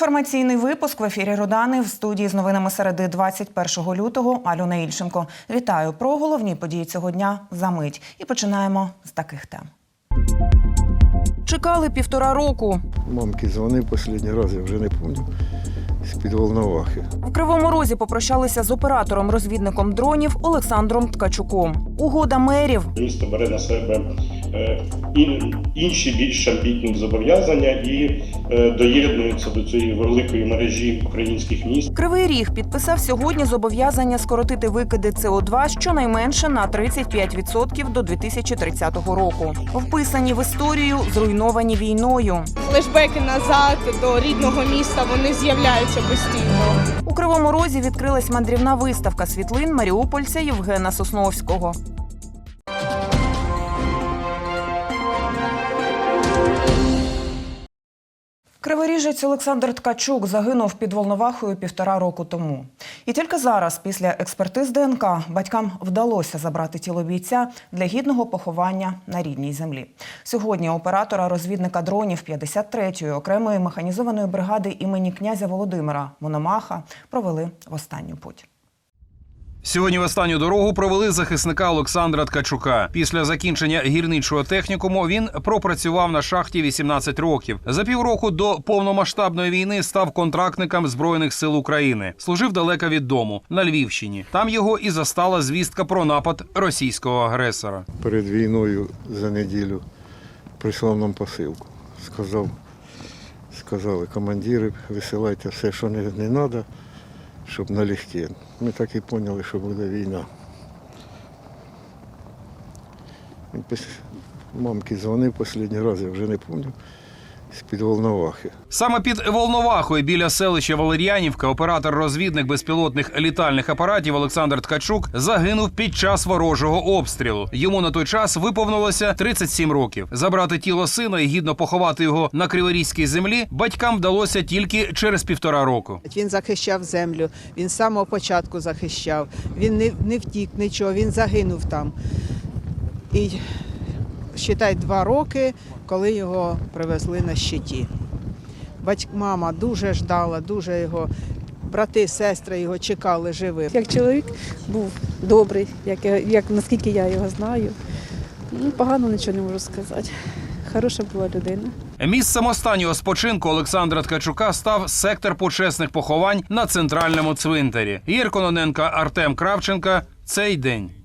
Інформаційний випуск в ефірі Родани в студії з новинами середи 21 лютого. Альона Ільченко. Вітаю про головні події цього дня за мить. І починаємо з таких тем. Чекали півтора року. Мамки дзвонив останній раз, я вже не пам'ятаю. З-під Волновахи. В Кривому Розі попрощалися з оператором-розвідником дронів Олександром Ткачуком. Угода мерів Місто бере на себе інші більш амбітні зобов'язання і е, доєднується до цієї великої мережі українських міст. Кривий Ріг підписав сьогодні зобов'язання скоротити викиди СО2 щонайменше на 35% до 2030 року. Вписані в історію, зруйновані війною. флешбеки назад до рідного міста вони з'являються постійно. У Кривому Розі відкрилась мандрівна виставка світлин маріупольця Євгена Сосновського. Криворіжець Олександр Ткачук загинув під Волновахою півтора року тому. І тільки зараз, після експертиз ДНК, батькам вдалося забрати тіло бійця для гідного поховання на рідній землі. Сьогодні оператора розвідника дронів 53-ї окремої механізованої бригади імені князя Володимира Мономаха провели в останню путь. Сьогодні в останню дорогу провели захисника Олександра Ткачука. Після закінчення гірничого технікуму він пропрацював на шахті 18 років. За півроку до повномасштабної війни став контрактником збройних сил України. Служив далеко від дому на Львівщині. Там його і застала звістка про напад російського агресора. Перед війною за неділю прислав нам посилку. Сказав, сказали, командири, висилайте все, що не, треба, щоб налегке. Ми так і поняли, що буде війна. Мамки дзвонив останній раз, я вже не пам'ятаю, з-під Волновахи. Саме під Волновахою біля селища Валер'янівка оператор-розвідник безпілотних літальних апаратів Олександр Ткачук загинув під час ворожого обстрілу. Йому на той час виповнилося 37 років. Забрати тіло сина і гідно поховати його на криворізькій землі батькам вдалося тільки через півтора року. Він захищав землю, він з самого початку захищав. Він не, не втік нічого, він загинув там. І считай два роки, коли його привезли на щиті. Батьк, мама дуже ждала, дуже його. Брати, сестри його чекали живим. Як чоловік був добрий, як, як наскільки я його знаю. Ну, погано нічого не можу сказати. Хороша була людина. Місцем останнього спочинку Олександра Ткачука став сектор почесних поховань на центральному цвинтарі. Ір Кононенка Артем Кравченка. Цей день.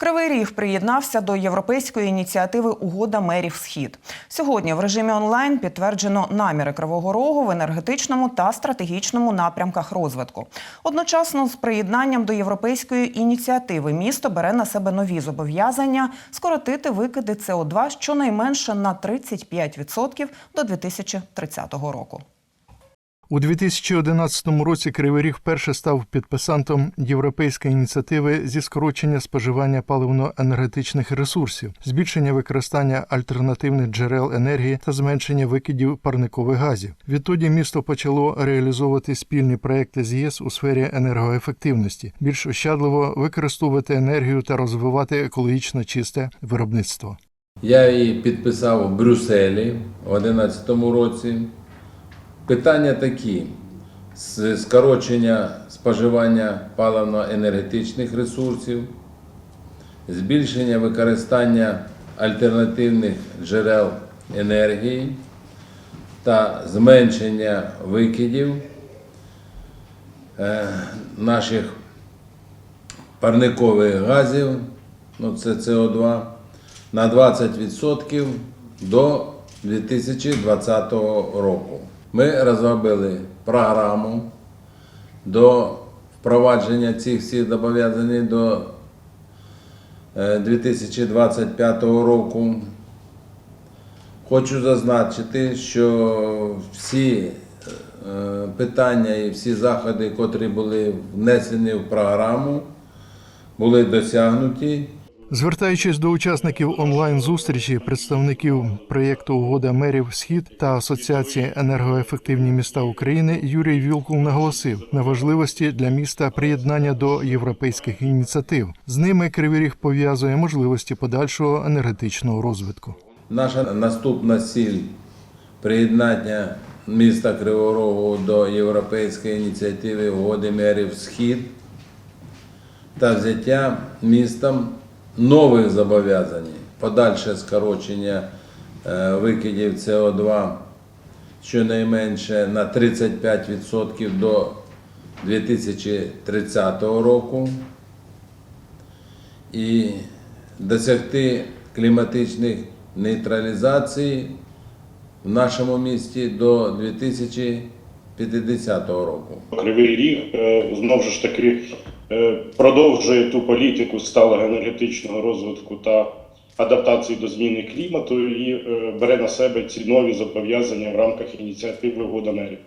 Кривий Ріг приєднався до європейської ініціативи Угода мерів Схід. Сьогодні в режимі онлайн підтверджено наміри Кривого Рогу в енергетичному та стратегічному напрямках розвитку. Одночасно з приєднанням до європейської ініціативи місто бере на себе нові зобов'язання скоротити викиди СО2 щонайменше на 35% до 2030 року. У 2011 році Кривий Ріг вперше став підписантом європейської ініціативи зі скорочення споживання паливно-енергетичних ресурсів, збільшення використання альтернативних джерел енергії та зменшення викидів парникових газів. Відтоді місто почало реалізовувати спільні проекти з ЄС у сфері енергоефективності, більш ощадливо використовувати енергію та розвивати екологічно чисте виробництво. Я її підписав у Брюсселі у 2011 році. Питання такі: скорочення споживання паливно-енергетичних ресурсів, збільшення використання альтернативних джерел енергії та зменшення викидів е, наших парникових газів, ну це СО2, на 20% до 2020 року. Ми розробили програму до впровадження цих всіх зобов'язань до е, 2025 року. Хочу зазначити, що всі е, питання і всі заходи, котрі були внесені в програму, були досягнуті. Звертаючись до учасників онлайн-зустрічі, представників проєкту Угода мерів Схід та Асоціації енергоефективні міста України, Юрій Вілкул наголосив на важливості для міста приєднання до європейських ініціатив. З ними Кривий Ріг пов'язує можливості подальшого енергетичного розвитку. Наша наступна ціль приєднання міста Кривого Рогу до європейської ініціативи угоди мерів Схід та взяття містом нових зобов'язань, подальше скорочення е, викидів СО2 щонайменше на 35% до 2030 року і досягти кліматичних нейтралізацій в нашому місті до 2050 року. Кривий Ріг е, знову ж таки продовжує ту політику сталого енергетичного розвитку та адаптації до зміни клімату і е, бере на себе ці нові зобов'язання в рамках ініціативи Угода мерів.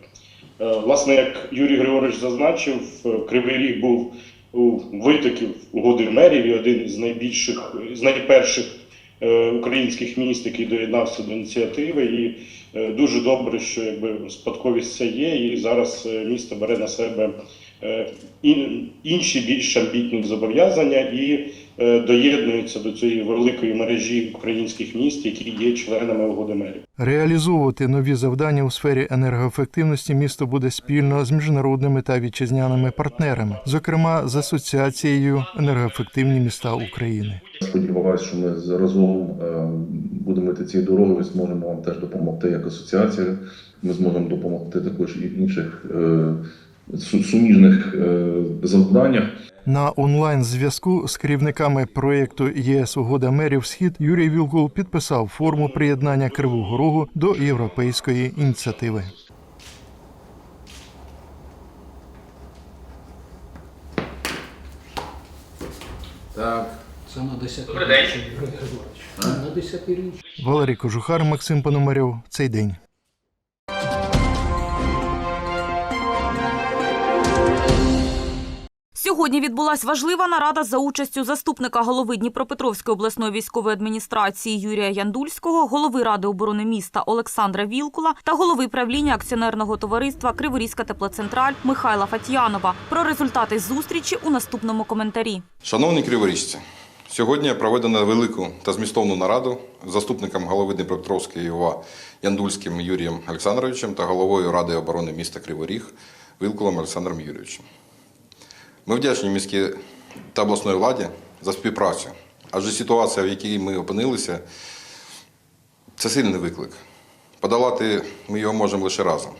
Е, Власне, як Юрій Григорович зазначив, е, Кривий Ріг був у витоків угоди мерів і один з найбільших, з найперших е, українських міст, який доєднався до ініціативи. І е, дуже добре, що якби спадковість ця є, і зараз е, місто бере на себе е, інші більш амбітні зобов'язання і е, доєднується до цієї великої мережі українських міст, які є членами угоди мерів. Реалізовувати нові завдання у сфері енергоефективності місто буде спільно з міжнародними та вітчизняними партнерами, зокрема з асоціацією енергоефективні міста України. Сподіваюся, що ми разом е, будемо йти цією дорогою, ми зможемо вам теж допомогти як асоціація. Ми зможемо допомогти також і інших е, суміжних е, завданнях. На онлайн зв'язку з керівниками проєкту ЄС Угода мерів Схід Юрій Вілкул підписав форму приєднання Кривого Рогу до європейської ініціативи. Так. Це на десятиріччя. На десятиріччя. Валерій Кожухар, Максим Пономарьов. Цей день. Сьогодні відбулась важлива нарада за участю заступника голови Дніпропетровської обласної військової адміністрації Юрія Яндульського, голови ради оборони міста Олександра Вілкула та голови правління акціонерного товариства Криворізька теплоцентраль Михайла Фатіянова. Про результати зустрічі у наступному коментарі. Шановні криворіжці, сьогодні проведено велику та змістовну нараду з заступником голови Дніпропетровської ОВА Яндульським Юрієм Олександровичем та головою Ради оборони міста Кривий Ріг Вилкулом Олександром Юрійовичем. Ми вдячні міській та обласної владі за співпрацю, адже ситуація, в якій ми опинилися, це сильний виклик. Подолати ми його можемо лише разом.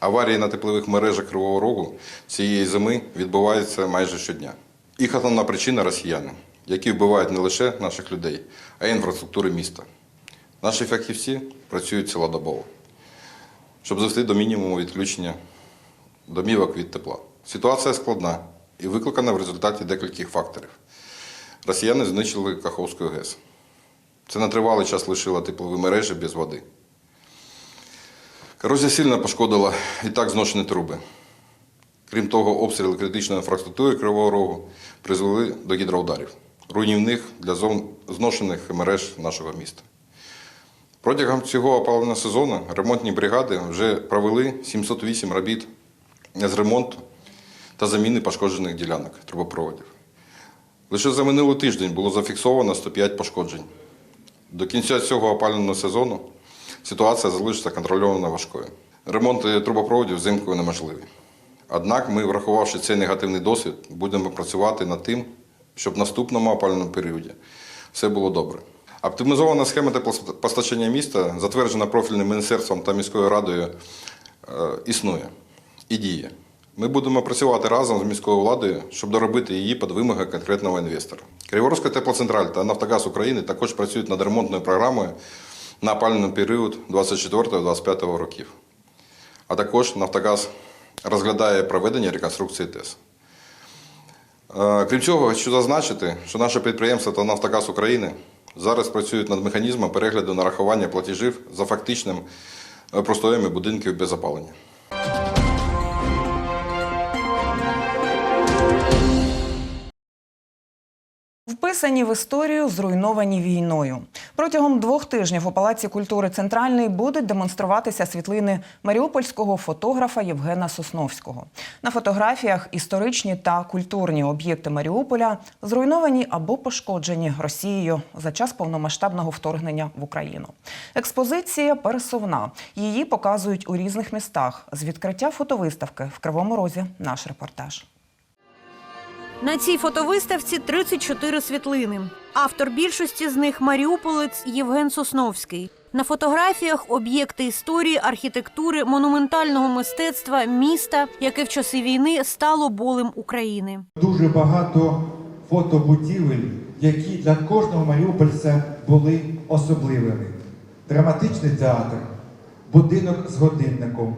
Аварії на теплових мережах Кривого Рогу цієї зими відбуваються майже щодня. Їх основна причина росіяни, які вбивають не лише наших людей, а й інфраструктури міста. Наші фахівці працюють цілодобово, щоб звести до мінімуму відключення домівок від тепла. Ситуація складна і викликана в результаті декількох факторів. Росіяни знищили Каховську ГЕС. Це на тривалий час лишило теплові мережі без води. Корозія сильно пошкодила і так зношені труби. Крім того, обстріли критичної інфраструктури Кривого Рогу призвели до гідроударів, руйнівних для зношених мереж нашого міста. Протягом цього опалення сезону ремонтні бригади вже провели 708 робіт з ремонту та заміни пошкоджених ділянок трубопроводів. Лише за минулий тиждень було зафіксовано 105 пошкоджень. До кінця цього опалювального сезону ситуація залишиться контрольовано важкою. Ремонт трубопроводів взимкою неможливий. Однак ми, врахувавши цей негативний досвід, будемо працювати над тим, щоб в наступному опалювальному періоді все було добре. Оптимізована схема теплопостачання міста, затверджена профільним міністерством та міською радою, е, існує і діє. Ми будемо працювати разом з міською владою, щоб доробити її під вимоги конкретного інвестора. Криворізька теплоцентраль та Нафтогаз України також працюють над ремонтною програмою на опалювальний період 24-25 років. А також Нафтогаз розглядає проведення реконструкції ТЕС. Е, Крім цього, хочу зазначити, що наше підприємство та Нафтогаз України зараз працюють над механізмом перегляду нарахування платежів за фактичним е, простоями будинків без опалення. Вписані в історію, зруйновані війною. Протягом двох тижнів у Палаці культури Центральний будуть демонструватися світлини маріупольського фотографа Євгена Сосновського. На фотографіях історичні та культурні об'єкти Маріуполя зруйновані або пошкоджені Росією за час повномасштабного вторгнення в Україну. Експозиція пересувна. Її показують у різних містах. З відкриття фотовиставки в Кривому Розі наш репортаж. На цій фотовиставці 34 світлини. Автор більшості з них маріуполець Євген Сосновський. На фотографіях об'єкти історії, архітектури, монументального мистецтва, міста, яке в часи війни стало болем України. Дуже багато фотобудівель, які для кожного маріупольця були особливими. Драматичний театр, будинок з годинником,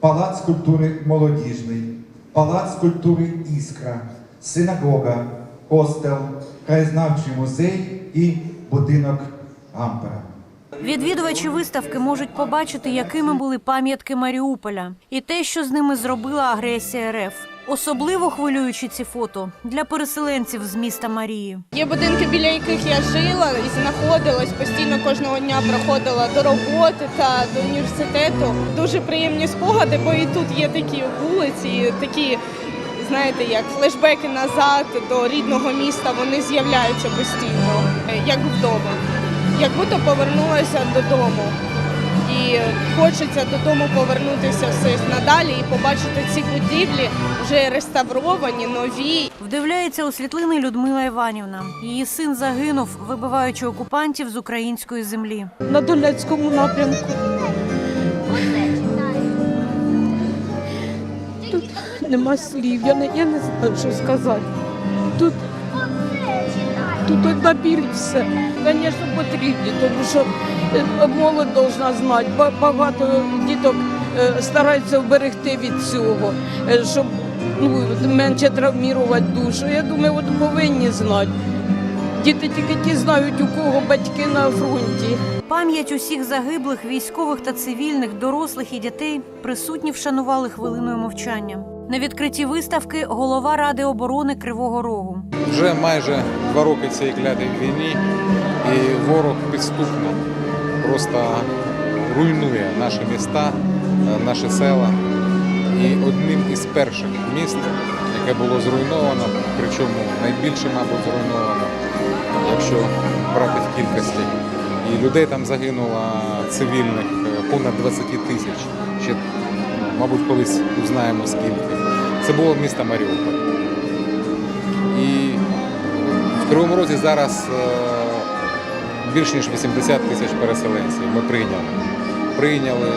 палац культури молодіжний, палац культури Іскра, синагога, хостел, краєзнавчий музей і будинок Гампера. Відвідувачі виставки можуть побачити, якими були пам'ятки Маріуполя, і те, що з ними зробила агресія РФ. Особливо хвилюючі ці фото для переселенців з міста Марії. Є будинки, біля яких я жила і знаходилась постійно кожного дня проходила до роботи та до університету. Дуже приємні спогади, бо і тут є такі вулиці, такі, знаєте, як флешбеки назад до рідного міста. Вони з'являються постійно, як вдома, як будто повернулася додому. І хочеться додому повернутися все надалі і побачити ці будівлі вже реставровані, нові. Вдивляється у світлини Людмила Іванівна. Її син загинув, вибиваючи окупантів з української землі. На Донецькому напрямку. Нема слів, я не, я не знаю, що сказати. Тут, тут одна біль все. Звісно, потрібні, тому що е, молодь повинна знати. Багато діток е, стараються вберегти від цього, е, щоб ну, менше травмувати душу. Я думаю, от повинні знати. Діти тільки ті знають, у кого батьки на фронті. Пам'ять усіх загиблих військових та цивільних, дорослих і дітей присутні вшанували хвилиною мовчання. На відкритті виставки голова Ради оборони Кривого Рогу. Вже майже два роки цієї клятої війні, і ворог підступно просто руйнує наші міста, е, наші села. І одним із перших міст, яке було зруйновано, причому найбільше, мабуть, зруйновано, якщо брати в кількості. І людей там загинуло цивільних е, понад 20 тисяч. Мабуть, колись узнаємо скільки. Це було місто Маріуполь. І в Кривому Розі зараз е, більш ніж 80 тисяч переселенців. Ми прийняли. Прийняли,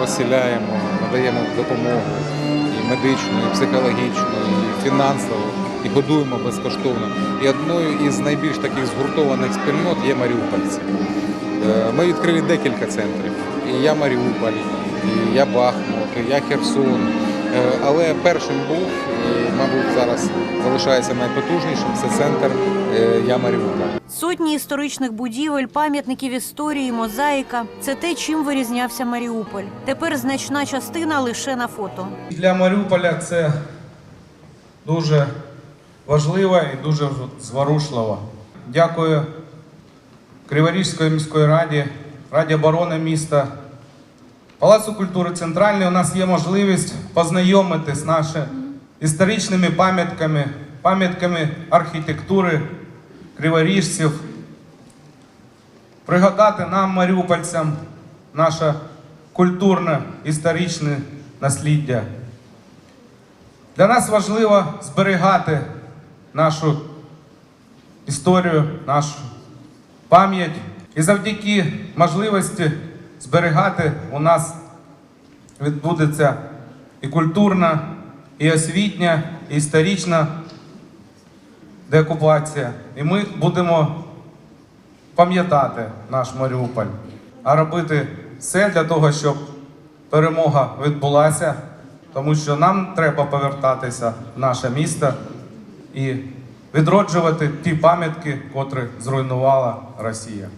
розселяємо, надаємо допомогу і медичну, і психологічну, і фінансову, і годуємо безкоштовно. І одною із найбільш таких згуртованих спільнот є маріупольці. Е, Ми відкрили декілька центрів. І я Маріуполь, і я Бахмут, я Херсон. Е, Але першим був, і, мабуть, зараз залишається найпотужнішим, це центр е, Я Маріуполь. Сотні історичних будівель, пам'ятників історії, мозаїка це те, чим вирізнявся Маріуполь. Тепер значна частина лише на фото. Для Маріуполя це дуже важливо і дуже зворушливо. Дякую Криворізької міської раді, Раді оборони міста, Палацу культури Центральний. У нас є можливість познайомитись з нашими історичними пам'ятками, пам'ятками архітектури криворіжців, пригадати нам, маріупольцям, наше культурне історичне насліддя. Для нас важливо зберігати нашу історію, нашу пам'ять. І завдяки можливості зберігати у нас відбудеться і культурна, і освітня, і історична деокупація. І ми будемо пам'ятати наш Маріуполь, а робити все для того, щоб перемога відбулася, тому що нам треба повертатися в наше місто і відроджувати ті пам'ятки, котрі зруйнувала Росія.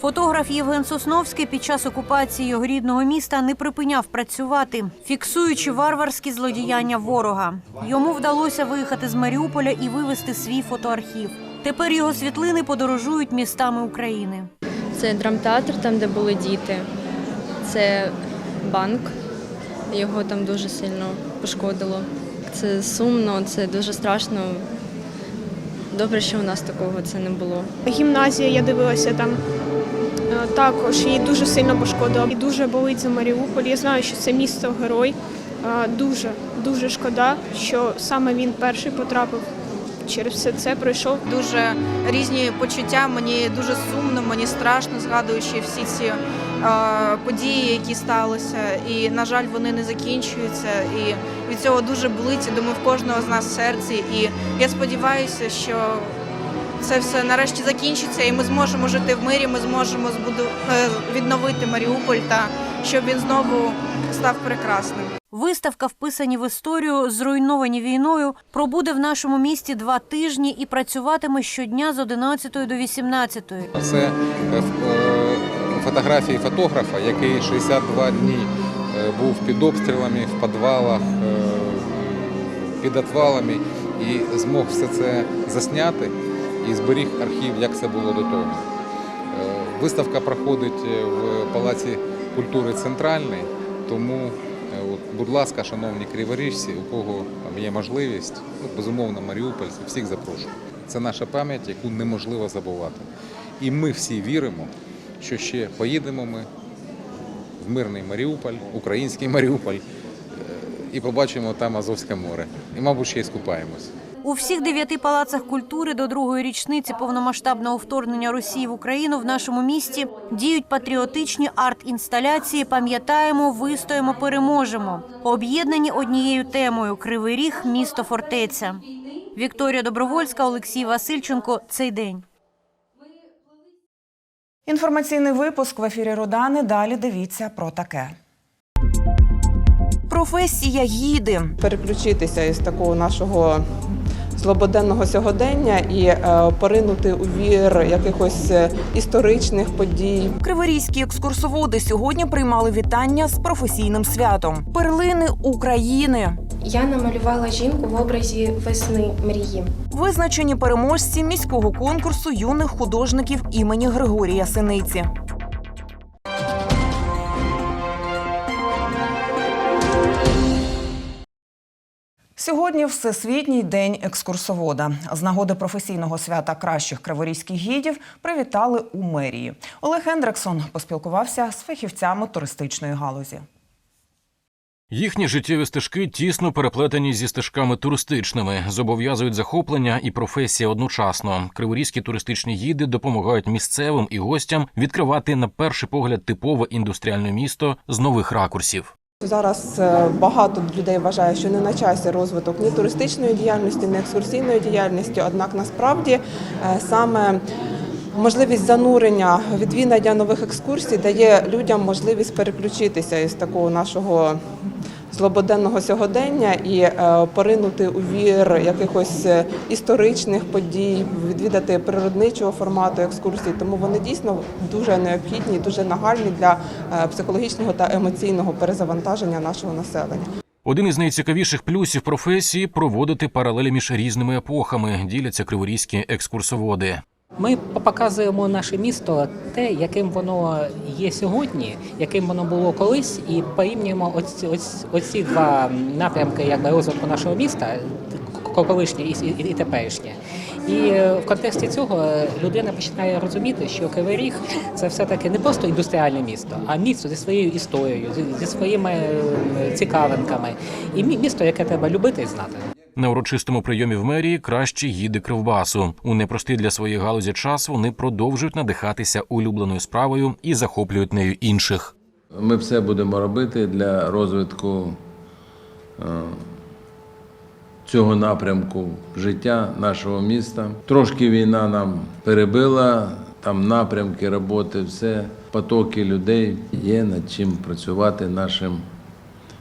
Фотограф Євген Сосновський під час окупації його рідного міста не припиняв працювати, фіксуючи варварські злодіяння ворога. Йому вдалося виїхати з Маріуполя і вивезти свій фотоархів. Тепер його світлини подорожують містами України. Це драмтеатр, там, де були діти. Це банк. Його там дуже сильно пошкодило. Це сумно, це дуже страшно. Добре, що у нас такого це не було. Гімназія, я дивилася там. Е, Також її дуже сильно пошкодила. І дуже болить за Маріуполь. Я знаю, що це місто герой. Е, Дуже, дуже шкода, що саме він перший потрапив. Через все це пройшов. дуже різні почуття. Мені дуже сумно, мені страшно, згадуючи всі ці е, події, які сталися. І, на жаль, вони не закінчуються. І від цього дуже болить, думаю, в кожного з нас серці. І я сподіваюся, що це все нарешті закінчиться, і ми зможемо жити в мирі. Ми зможемо збуду... е, відновити Маріуполь та щоб він знову став прекрасним. Виставка, вписані в історію, зруйновані війною, пробуде в нашому місті два тижні і працюватиме щодня з 11 до 18. Це е, е, фотографії фотографа, який 62 дні був під обстрілами, в підвалах, під отвалами і змог все це засняти і зберіг архів, як це було до того. Е, Виставка проходить е, в Палаці культури Центральний, тому, е, будь ласка, шановні криворіжці, у кого є можливість, ну, безумовно, маріупольці, всіх запрошую. Це наша пам'ять, яку неможливо забувати. І ми всі віримо, що ще поїдемо ми в мирний Маріуполь, український Маріуполь, і побачимо там Азовське море. І, мабуть, ще й скупаємось. У всіх дев'яти палацах культури до другої річниці повномасштабного вторгнення Росії в Україну в нашому місті діють патріотичні арт-інсталяції. Пам'ятаємо, вистоїмо, переможемо. Об'єднані однією темою Кривий Ріг, місто фортеця. Вікторія Добровольська, Олексій Васильченко. Цей день. Інформаційний випуск в ефірі Родани. Далі дивіться про таке. Професія гіди. переключитися із такого нашого злободенного сьогодення і е, поринути у вір якихось е, історичних подій. Криворізькі екскурсоводи сьогодні приймали вітання з професійним святом. Перлини України. Я намалювала жінку в образі весни мрії. Визначені переможці міського конкурсу юних художників імені Григорія Синиці. Сьогодні Всесвітній день екскурсовода. З нагоди професійного свята кращих криворізьких гідів привітали у мерії. Олег Хендриксон поспілкувався з фахівцями туристичної галузі. Їхні життєві стежки тісно переплетені зі стежками туристичними, зобов'язують захоплення і професія одночасно. Криворізькі туристичні гіди допомагають місцевим і гостям відкривати на перший погляд типове індустріальне місто з нових ракурсів. Зараз е, багато людей вважає, що не на часі розвиток ні туристичної діяльності, ні екскурсійної діяльності. Однак насправді е, саме можливість занурення, відвідання нових екскурсій дає людям можливість переключитися із такого нашого злободенного сьогодення і е, поринути у вір якихось е, історичних подій, відвідати природничого формату екскурсій. Тому вони дійсно дуже необхідні, дуже нагальні для е, психологічного та емоційного перезавантаження нашого населення. Один із найцікавіших плюсів професії проводити паралелі між різними епохами, діляться криворізькі екскурсоводи. Ми показуємо наше місто те, яким воно є сьогодні, яким воно було колись, і порівнюємо оці, оці, оці два напрямки якби, розвитку нашого міста, колишнє і, і, і теперішнє. І е, в контексті цього е, людина починає розуміти, що Кривий Ріг – це все-таки не просто індустріальне місто, а місто зі своєю історією, зі, зі своїми е, цікавинками. І мі- місто, яке треба любити і знати. На урочистому прийомі в мерії кращі гіди кривбасу. У непростий для своєї галузі час вони продовжують надихатися улюбленою справою і захоплюють нею інших. Ми все будемо робити для розвитку е, цього напрямку життя нашого міста. Трошки війна нам перебила, там напрямки роботи, все, потоки людей. Є над чим працювати нашим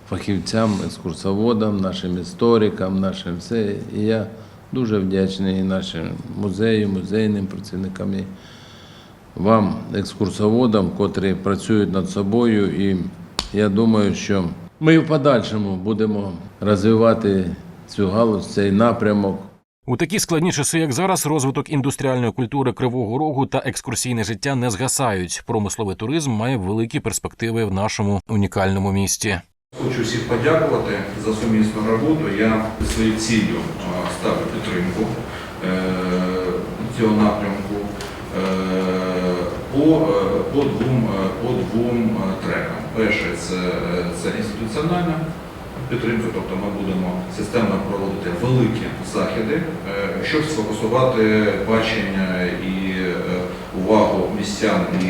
фахівцям, екскурсоводам, нашим історикам, нашим все. І я дуже вдячний нашим музею, музейним працівникам. і вам, екскурсоводам, котрі працюють над собою, і я думаю, що ми в подальшому будемо розвивати цю галузь, цей напрямок. У такі складні часи, як зараз, розвиток індустріальної культури Кривого Рогу та екскурсійне життя не згасають. Промисловий туризм має великі перспективи в нашому унікальному місті. Хочу всіх подякувати за сумісну роботу. Я своєю ціллю е, ставлю підтримку е, цього напрямку е, по, е, по, двом, по двом трекам. Перше це, це інституціональна підтримка, тобто ми будемо системно проводити великі заходи, щоб сфокусувати бачення і увагу містян і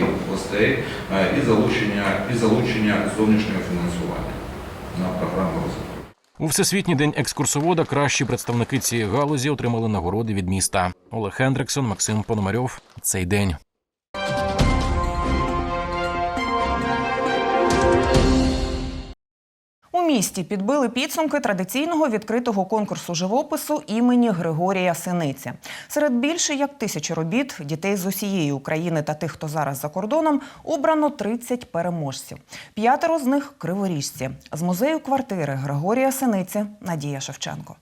е, і залучення, і залучення зовнішнього фінансування на програму розвитку. У всесвітній день екскурсовода кращі представники цієї галузі отримали нагороди від міста. Олег Хендриксон, Максим Пономарьов. Цей день. Місті підбили підсумки традиційного відкритого конкурсу живопису імені Григорія Синиця. Серед більше як тисячі робіт дітей з усієї України та тих, хто зараз за кордоном, обрано 30 переможців. П'ятеро з них криворіжці. З музею квартири Григорія Синиці Надія Шевченко.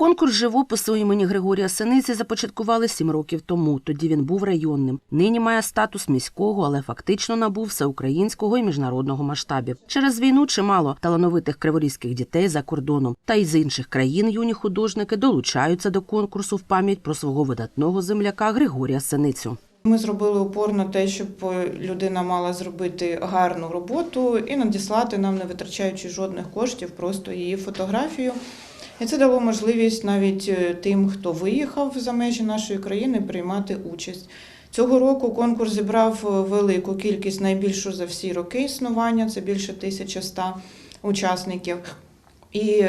Конкурс живопису імені Григорія Синиці започаткували сім років тому. Тоді він був районним. Нині має статус міського, але фактично набув всеукраїнського і міжнародного масштабів. Через війну чимало талановитих криворізьких дітей за кордоном та й з інших країн юні художники долучаються до конкурсу в пам'ять про свого видатного земляка Григорія Синицю. Ми зробили упор на те, щоб людина мала зробити гарну роботу і надіслати нам, не витрачаючи жодних коштів, просто її фотографію. І це дало можливість навіть е, тим, хто виїхав за межі нашої країни, приймати участь. Цього року конкурс зібрав е, велику кількість, найбільшу за всі роки існування, це більше 1100 учасників. І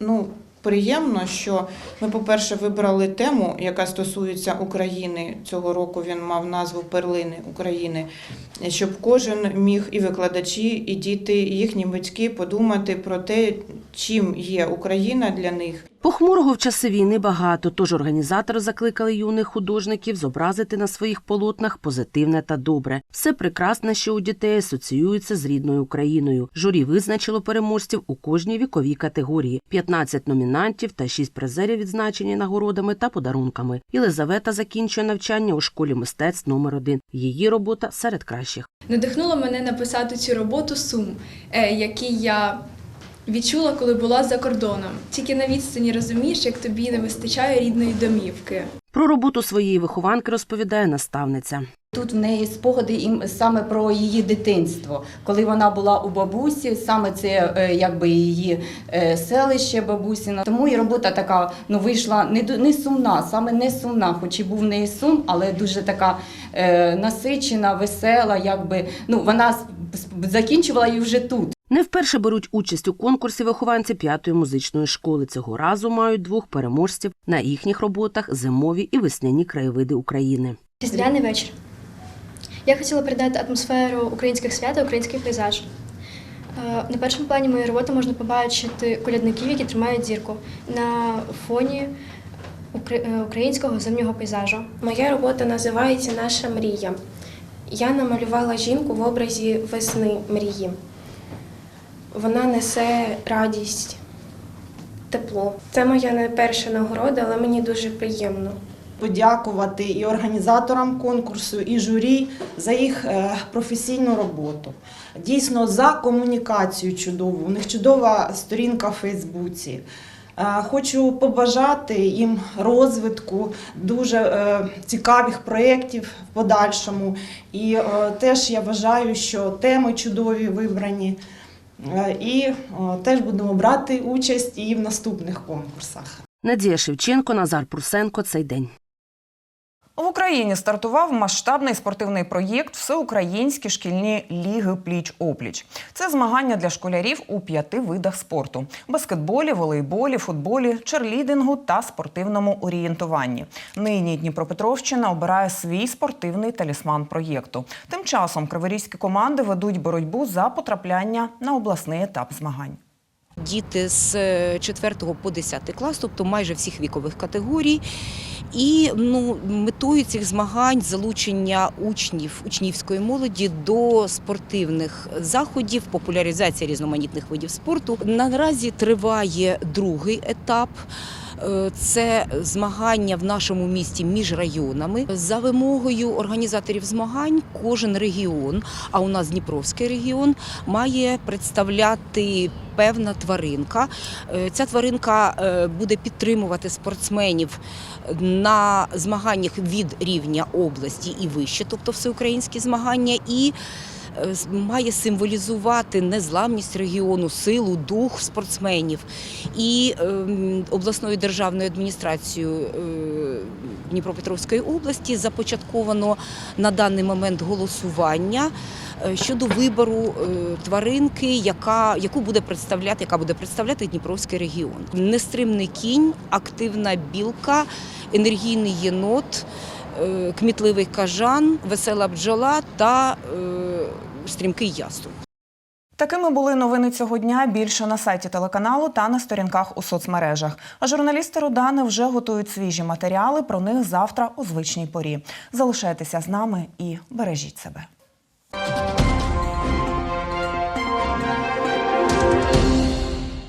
ну, приємно, що ми, по-перше, вибрали тему, яка стосується України. Цього року він мав назву Перлини України, щоб кожен міг і викладачі, і діти, і їхні батьки подумати про те, чим є Україна для них. Похмурого в часи війни багато, тож організатори закликали юних художників зобразити на своїх полотнах позитивне та добре. Все прекрасне, що у дітей асоціюється з рідною Україною. Журі визначило переможців у кожній віковій категорії: 15 номінантів та 6 призерів відзначені нагородами та подарунками. Єлизавета закінчує навчання у школі мистецтв номер 1 Її робота серед кращих. Надихнуло мене написати цю роботу сум, е, який я відчула, коли була за кордоном. Тільки на відстані розумієш, як тобі не вистачає рідної домівки. Про роботу своєї вихованки розповідає наставниця. Тут в неї спогади ім- саме про її дитинство, коли вона була у бабусі, саме це е, якби її е, селище бабусіна. Тому і робота така ну вийшла не не сумна, саме не сумна, хоч і був в неї сум, але дуже така е, насичена, весела. Якби ну вона закінчувала її вже тут. Не вперше беруть участь у конкурсі вихованці п'ятої музичної школи. Цього разу мають двох переможців на їхніх роботах зимові і весняні краєвиди України. Різдвяний вечір. Я хотіла передати атмосферу українських свят, та український пейзаж. Е, На першому плані моєї роботи можна побачити колядників, які тримають зірку на фоні укр- е, українського зимнього пейзажу. Моя робота називається Наша мрія. Я намалювала жінку в образі весни мрії. Вона несе радість, тепло. Це моя не перша нагорода, але мені дуже приємно. подякувати і організаторам конкурсу, і журі за їх е, професійну роботу. Дійсно, за комунікацію чудову. У них чудова сторінка в Фейсбуці. Е, Хочу побажати їм розвитку дуже е, цікавих проєктів в подальшому. І теж я вважаю, що теми чудові вибрані. Е, І е, теж будемо брати участь і в наступних конкурсах. Надія Шевченко, Назар Прусенко. Цей день. В Україні стартував масштабний спортивний проєкт Всеукраїнські шкільні ліги пліч-опліч. Це змагання для школярів у п'яти видах спорту: баскетболі, волейболі, футболі, черлідингу та спортивному орієнтуванні. Нині Дніпропетровщина обирає свій спортивний талісман проєкту. Тим часом криворізькі команди ведуть боротьбу за потрапляння на обласний етап змагань. Діти з 4 по 10 клас, тобто майже всіх вікових категорій. І ну, метою цих змагань залучення учнів, учнівської молоді до спортивних заходів, популяризація різноманітних видів спорту. Наразі триває другий етап. Е, Це змагання в нашому місті між районами. За вимогою організаторів змагань, кожен регіон, а у нас Дніпровський регіон, має представляти певна тваринка. Е, Ця тваринка е, буде підтримувати спортсменів на змаганнях від рівня області і вище, тобто всеукраїнські змагання, і має символізувати незламність регіону, силу, дух спортсменів. І ем, обласною державною адміністрацією е, Дніпропетровської області започатковано на даний момент голосування е, щодо вибору е, тваринки, яка, яку буде представляти, яка буде представляти Дніпровський регіон. Нестримний кінь, активна білка, енергійний єнот, кмітливий кажан, весела бджола та е, стрімкий яструб. Такими були новини цього дня. Більше на сайті телеканалу та на сторінках у соцмережах. А журналісти Рудани вже готують свіжі матеріали. Про них завтра у звичній порі. Залишайтеся з нами і бережіть себе.